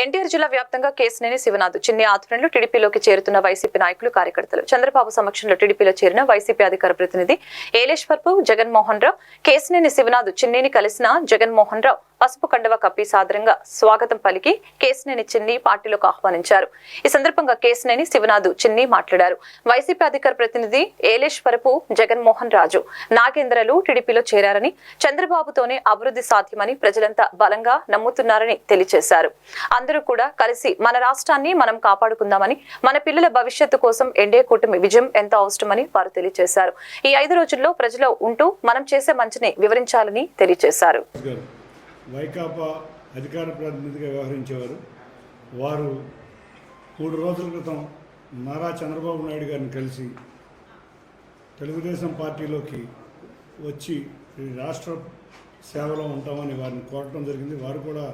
ఎన్టీఆర్ జిల్లా వ్యాప్తంగా కేసినేని శివనాథ్ చిన్ని ఆధ్వర్యంలో టీడీపీలోకి చేరుతున్న వైసీపీ నాయకులు కార్యకర్తలు. చంద్రబాబు సమక్షంలో టీడీపీలో చేరిన వైసీపీ అధికార ప్రతినిధి ఏలేశ్వర్పు జగన్మోహన్ రావు కేసినేని శివనాథ్ చిన్నిని కలిసిన జగన్మోహన్ రావు పసుపు కండవ కప్పి సాదరంగా స్వాగతం పలికి కేసినేని చిన్ని పార్టీలోకి ఆహ్వానించారు. ఈ సందర్భంగా కేసినేని శివనాథ్ చిన్ని మాట్లాడారు. వైసీపీ అధికార ప్రతినిధి ఏలేశ్వరపు జగన్మోహన్ రాజు నాగేంద్రలు టీడీపీలో చేరారని చంద్రబాబుతోనే అభివృద్ధి సాధ్యమని ప్రజలంతా బలంగా నమ్ముతున్నారని తెలియజేశారు. అందరూ కూడా కలిసి మన రాష్ట్రాన్ని మనం కాపాడుకుందామని మన పిల్లల భవిష్యత్తు కోసం ఎన్డీఏ కూటమి విజయం ఎంతో అవసరమని వారు తెలియజేశారు ఈ ఐదు రోజుల్లో ప్రజలు ఉంటూ మనం చేసే మంచిని వివరించాలని తెలియజేశారు వైకాపా అధికార ప్రతినిధిగా వ్యవహరించేవారు. వారు మూడు రోజుల క్రితం నారా చంద్రబాబు నాయుడు గారిని కలిసి తెలుగుదేశం పార్టీలోకి వచ్చి రాష్ట్ర సేవలో ఉంటామని వారిని కోరటం జరిగింది. వారు కూడా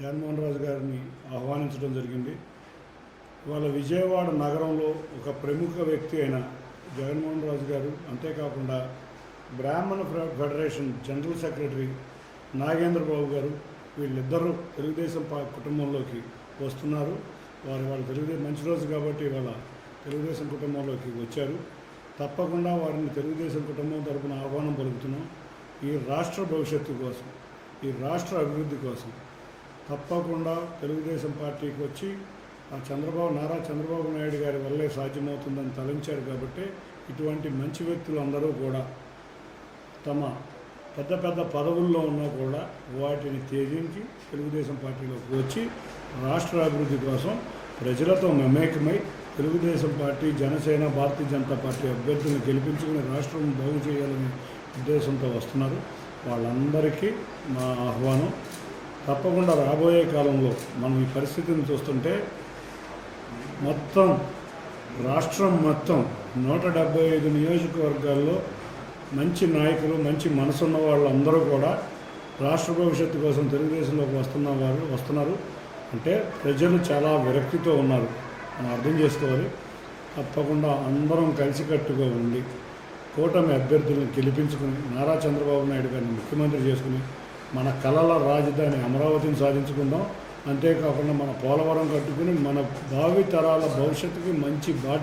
జగన్మోహన్ రాజు గారిని ఆహ్వానించడం జరిగింది. వాళ్ళ విజయవాడ నగరంలో ఒక ప్రముఖ వ్యక్తి అయిన జగన్మోహన్ రాజు గారు అంతేకాకుండా Brahmana federation general secretary Nagendra Babu garu వీళ్ళిద్దరూ తెలుగుదేశం పా కుటుంబంలోకి వస్తున్నారు. వారు వాళ్ళ తెలుగుదేశం మంచి రోజు కాబట్టి వాళ్ళ తెలుగుదేశం కుటుంబంలోకి వచ్చారు. తప్పకుండా వారిని తెలుగుదేశం కుటుంబం తరపున ఆహ్వానం పలుకుతున్నాం. ఈ రాష్ట్ర భవిష్యత్తు కోసం ఈ రాష్ట్ర అభివృద్ధి కోసం తప్పకుండా తెలుగుదేశం పార్టీకి వచ్చి ఆ చంద్రబాబు నారా చంద్రబాబు నాయుడు గారి వల్లే సాధ్యమవుతుందని తలంచారు కాబట్టి ఇటువంటి మంచి వ్యక్తులు అందరూ కూడా తమ పెద్ద పెద్ద పదవుల్లో ఉన్నా కూడా వాటిని త్యజించి తెలుగుదేశం పార్టీలోకి వచ్చి రాష్ట్ర అభివృద్ధి కోసం ప్రజలతో మమేకమై తెలుగుదేశం పార్టీ జనసేన భారతీయ జనతా పార్టీ అభ్యర్థులను గెలిపించుకుని రాష్ట్రం బాగు చేయాలనే ఉద్దేశంతో వస్తున్నారు. వాళ్ళందరికీ మా ఆహ్వానం. తప్పకుండా రాబోయే కాలంలో మనం ఈ పరిస్థితిని చూస్తుంటే మొత్తం రాష్ట్రం మొత్తం నూట డెబ్బై ఐదు నియోజకవర్గాల్లో మంచి నాయకులు మంచి మనసున్న వాళ్ళందరూ కూడా రాష్ట్ర భవిష్యత్తు కోసం తెలుగుదేశంలోకి వస్తున్న వారు వస్తున్నారు. అంటే ప్రజలు చాలా విరక్తితో ఉన్నారు మనం అర్థం చేసుకోవాలి. తప్పకుండా అందరం కలిసికట్టుగా ఉండి కూటమి అభ్యర్థులను గెలిపించుకుని నారా చంద్రబాబు నాయుడు గారిని ముఖ్యమంత్రి చేసుకుని మన కళల రాజధాని అమరావతిని సాధించుకుందాం. అంతేకాకుండా మన పోలవరం కట్టుకుని మన భావి తరాల భవిష్యత్తుకి మంచి బాట